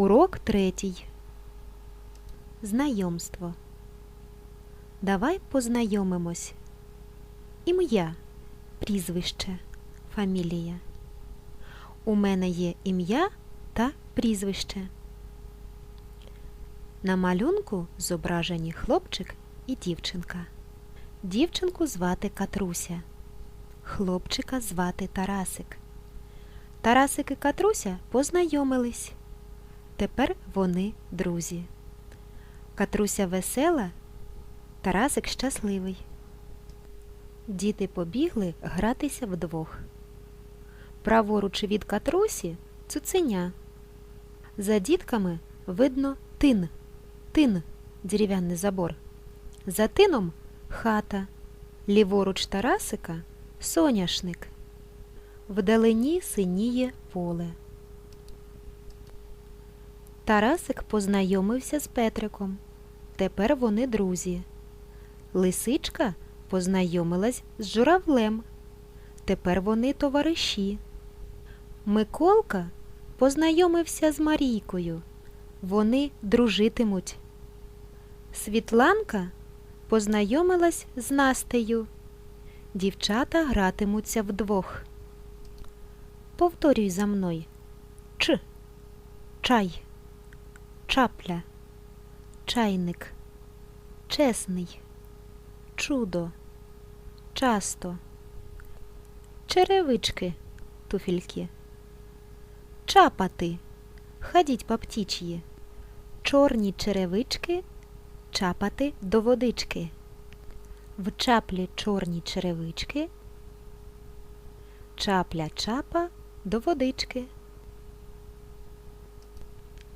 Урок третій. Знайомство. Давай познайомимось. Ім'я, прізвище, фамілія. У мене є ім'я та прізвище. На малюнку зображені хлопчик і дівчинка. Дівчинку звати Катруся. Хлопчика звати Тарасик. Тарасик і Катруся познайомились. Тепер вони друзі. Катруся весела, Тарасик щасливий. Діти побігли гратися вдвох. Праворуч від Катрусі цуценя. За дітками видно тин, тин дерев'яний забор. За тином хата. Ліворуч Тарасика соняшник. Вдалині синіє поле. Тарасик познайомився з Петриком. Тепер вони друзі. Лисичка познайомилась з журавлем. Тепер вони товариші. Миколка познайомився з Марійкою. Вони дружитимуть. Світланка познайомилась з Настею. Дівчата гратимуться вдвох. Повторюй за мною. Ч. Чай. Чапля. Чайник. Чесний. Чудо. Часто. Черевички. Туфельки. Чапати. Ходіть по птіч'ї. Чорні черевички. Чапати до водички. В чаплі чорні черевички. Чапля чапа до водички.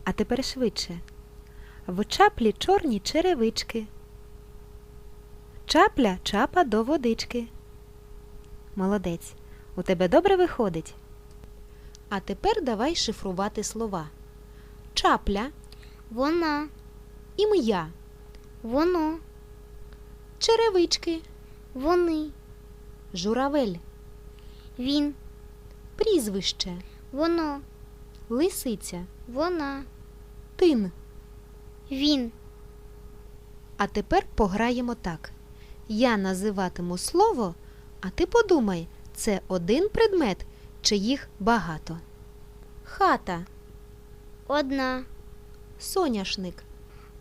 А тепер швидше. В чаплі чорні черевички. Чапля чапа до водички. Молодець. У тебе добре виходить. А тепер давай шифрувати слова. Чапля, Вона, ім'я, воно, черевички, вони, журавель, він, прізвище, воно, лисиця, вона, тин. він. А тепер пограємо так. Я називатиму слово, а ти подумай, це один предмет чи їх багато. Хата, Одна, соняшник,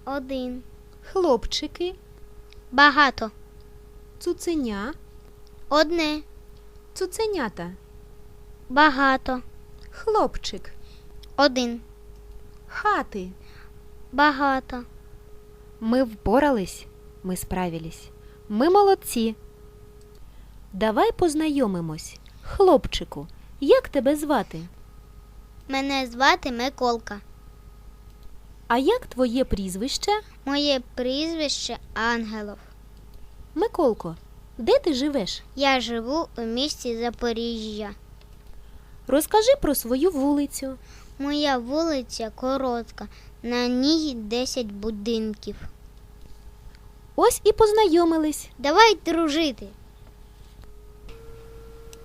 один, хлопчики, багато, цуценя, одне, цуценята, багато, хлопчик, один, хати. багато. Ми впорались, ми справились. Ми молодці. Давай познайомимось. Хлопчику, як тебе звати? Мене звати Миколка. А як твоє прізвище? Моє прізвище Ангелов. Миколко, де ти живеш? Я живу у місті Запоріжжя. Розкажи про свою вулицю. Моя вулиця коротка, на ній 10 будинків. Ось і познайомились. Давай дружити.